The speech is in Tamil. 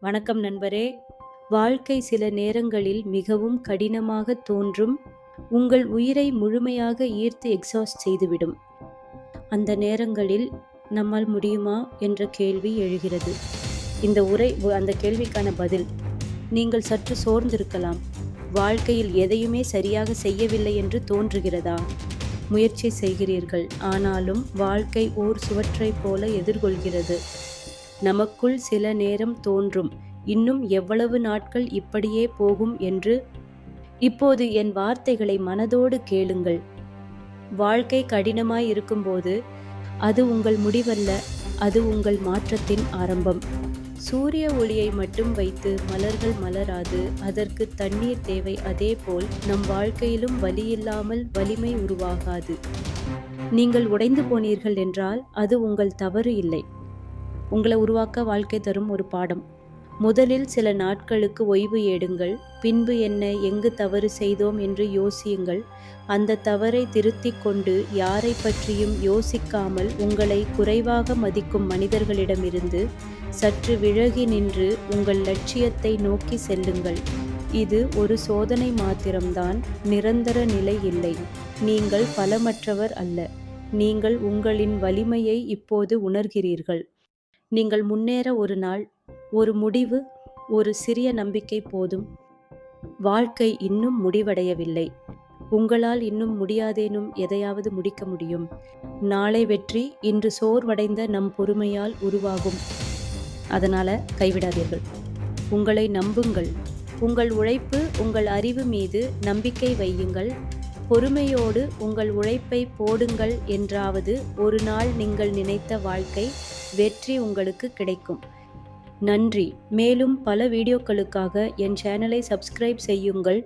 வணக்கம் நண்பரே. வாழ்க்கை சில நேரங்களில் மிகவும் கடினமாக தோன்றும். உங்கள் உயிரை முழுமையாக ஈர்த்து எக்ஸாஸ்ட் செய்துவிடும். அந்த நேரங்களில் நம்மால் முடியுமா? என்ற கேள்வி எழுகிறது. இந்த உரை அந்த கேள்விக்கான பதில் நீங்கள் சற்று சோர்ந்திருக்கலாம். வாழ்க்கையில் எதையுமே சரியாக செய்யவில்லை என்று தோன்றுகிறதா? முயற்சி செய்கிறீர்கள். ஆனாலும் வாழ்க்கை ஓர் சுவற்றைப் போல எதிர்கொள்கிறது. நமக்குள் சில நேரம் தோன்றும். இன்னும் எவ்வளவு நாட்கள் இப்படியே போகும் என்று இப்போது என் வார்த்தைகளை மனதோடு கேளுங்கள். வாழ்க்கை கடினமாய் இருக்கும்போது அது உங்கள் முடிவல்ல அது உங்கள் மாற்றத்தின் ஆரம்பம். சூரிய ஒளியை மட்டும் வைத்து மலர்கள் மலராது அதற்கு தண்ணீர் தேவை அதேபோல் நம் வாழ்க்கையிலும் வலியில்லாமல் வலிமை உருவாகாது. நீங்கள் உடைந்து போனீர்கள் என்றால் அது உங்கள் தவறு இல்லை. உங்களை உருவாக்க வாழ்க்கை தரும் ஒரு பாடம். முதலில் சில நாட்களுக்கு ஓய்வு ஏடுங்கள் பின்பு என்ன எங்கு தவறு செய்தோம் என்று யோசியுங்கள். அந்த தவறை திருத்திக் கொண்டு யாரை பற்றியும் யோசிக்காமல் உங்களை குறைவாக மதிக்கும் மனிதர்களிடமிருந்து சற்று விலகி நின்று உங்கள் லட்சியத்தை நோக்கி செல்லுங்கள். இது ஒரு சோதனை மாத்திரம்தான் நிரந்தர நிலை இல்லை. நீங்கள் பலமற்றவர் அல்ல. நீங்கள் உங்களின் வலிமையை இப்போது உணர்கிறீர்கள். நீங்கள் முன்னேற ஒரு நாள் ஒரு முடிவு ஒரு சிறிய நம்பிக்கை போதும். வாழ்க்கை இன்னும் முடிவடையவில்லை. உங்களால் இன்னும் முடியாதேனும் எதையாவது முடிக்க முடியும். நாளை வெற்றி இன்று சோர்வடைந்த நம் பொறுமையால் உருவாகும். அதனால கைவிடாதீர்கள். உங்களை நம்புங்கள். உங்கள் உழைப்பு உங்கள் அறிவு மீது நம்பிக்கை வையுங்கள். பொறுமையோடு உங்கள் உழைப்பை போடுங்கள் என்றாவது ஒரு நாள் நீங்கள் நினைத்த வாழ்க்கை வெற்றி உங்களுக்கு கிடைக்கும். நன்றி. மேலும் பல வீடியோக்களுக்காக என் சேனலை சப்ஸ்கிரைப் செய்யுங்கள்.